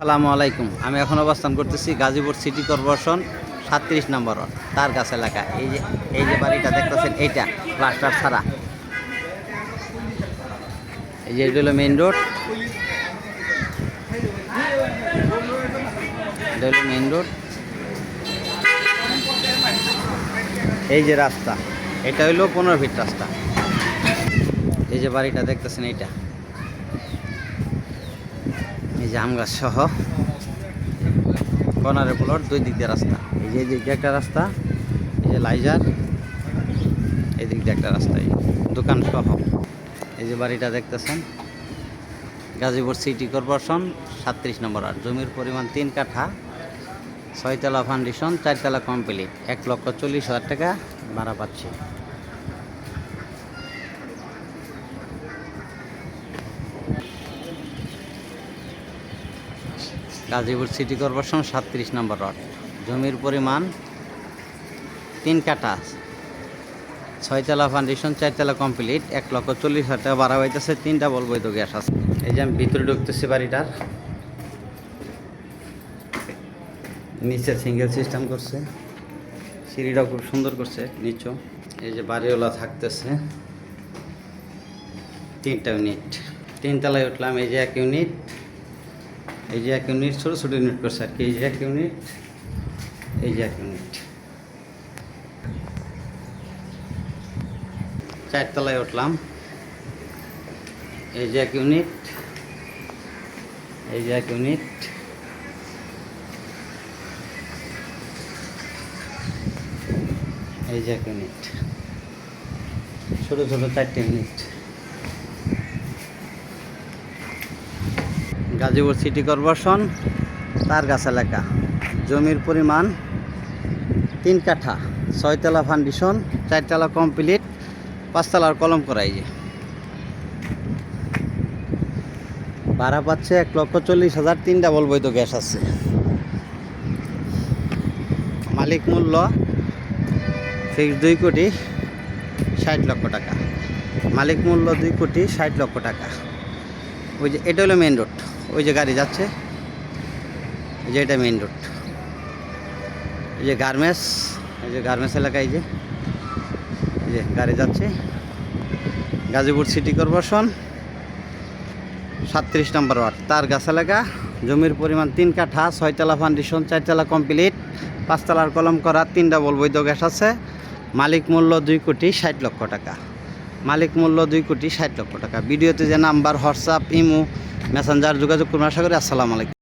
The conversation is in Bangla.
আসসালামু আলাইকুম। আমি এখন অবস্থান করতেছি গাজীপুর সিটি কর্পোরেশন সাতত্রিশ নম্বর তার কাছ এলাকা। এই যে এই যে বাড়িটা দেখতেছেন, এইটা প্লাস্টার ছাড়া। এই যে এটা হলো মেইন রোড মেইন রোড এই যে রাস্তা, এটা হইল পনেরো ফিট রাস্তা। এই যে বাড়িটা দেখতেছেন, এইটা। এই যে আম গাছ সহ কর্নারে প্লট দুই দিক দিয়ে রাস্তা। এই যে এই দিক দিয়ে একটা রাস্তা, এই যে লাইজার, এদিক দিয়ে একটা রাস্তা, এই দোকান সহ। এই যে বাড়িটা দেখতেছেন, গাজীপুর সিটি কর্পোরেশন, সাতত্রিশ নম্বর আর জমির পরিমাণ তিন কাঠা, ছয়তলা ফাউন্ডেশন, চারতলা কমপ্লিট। এক লক্ষ চল্লিশ হাজার টাকা ভাড়া পাচ্ছি। গাজীপুর সিটি কর্পোরেশন সাতত্রিশ নম্বর রড জমির পরিমাণ তিন কাঠা। ছয়তলা ফাউন্ডেশন চারতলা কমপ্লিট এক লক্ষ চল্লিশ হাজার টাকা বাড়া হইতেছে তিনটা বল বৈধ গ্যাস আছে। এই যে আমি ভিতরে ঢুকতেছি বাড়িটার। নিচে সিঙ্গেল সিস্টেম করছে। সিঁড়িটাও খুব সুন্দর করছে, নিচু। এই যে বাড়িওয়ালা থাকতেছে। তিনটা ইউনিট তিনতলায় উঠলাম, এই যে এক ইউনিট এই যে এক ইউনিট ছোটো ছোটো ইউনিট করছে আর কি। এই যে এক ইউনিট এই যে এক ইউনিট চারতলায় উঠলাম। এই যে এক ইউনিট এই যে এক ইউনিট এই যে এক ইউনিট ছোটো ছোটো চারটে ইউনিট গাজীপুর সিটি কর্পোরেশন, তার গাছ এলাকা। জমির পরিমাণ তিন কাঠা, ছয়তলা ফাউন্ডেশন চারতলা কমপ্লিট পাঁচতলার কলম করাই। যে ভাড়া পাচ্ছে এক লক্ষ চল্লিশ হাজার, তিন ডাবল বৈধ গ্যাস আছে। মালিক মূল্য ফিক্স দুই কোটি ষাট লক্ষ টাকা। মালিক মূল্য দুই কোটি ষাট লক্ষ টাকা। ওই যে এটা হলো মেন রোড ওই যে গাড়ি যাচ্ছে। এই যে এটা মেন রোড এই যে গার্মেন্টস, এই যে গার্মেন্টস এলাকা এই যে। এই যে গাড়ি যাচ্ছে। গাজীপুর সিটি কর্পোরেশন সাতত্রিশ নম্বর ওয়ার্ড তার গাছ এলাকা, জমির পরিমাণ তিন কাঠা, ছয়তলা ফাউন্ডেশন চারতলা কমপ্লিট পাঁচতলার কলম করা তিন ডাবল বৈধ গ্যাস আছে। মালিক মূল্য দুই কোটি ষাট লক্ষ টাকা। মালিক মূল্য দুই কোটি ষাট লক্ষ টাকা। ভিডিওতে যে নাম্বার, হোয়াটসঅ্যাপ, ইমো মেসেঞ্জার যোগাযোগ করুন। আশা করি আসসালামু আলাইকুম।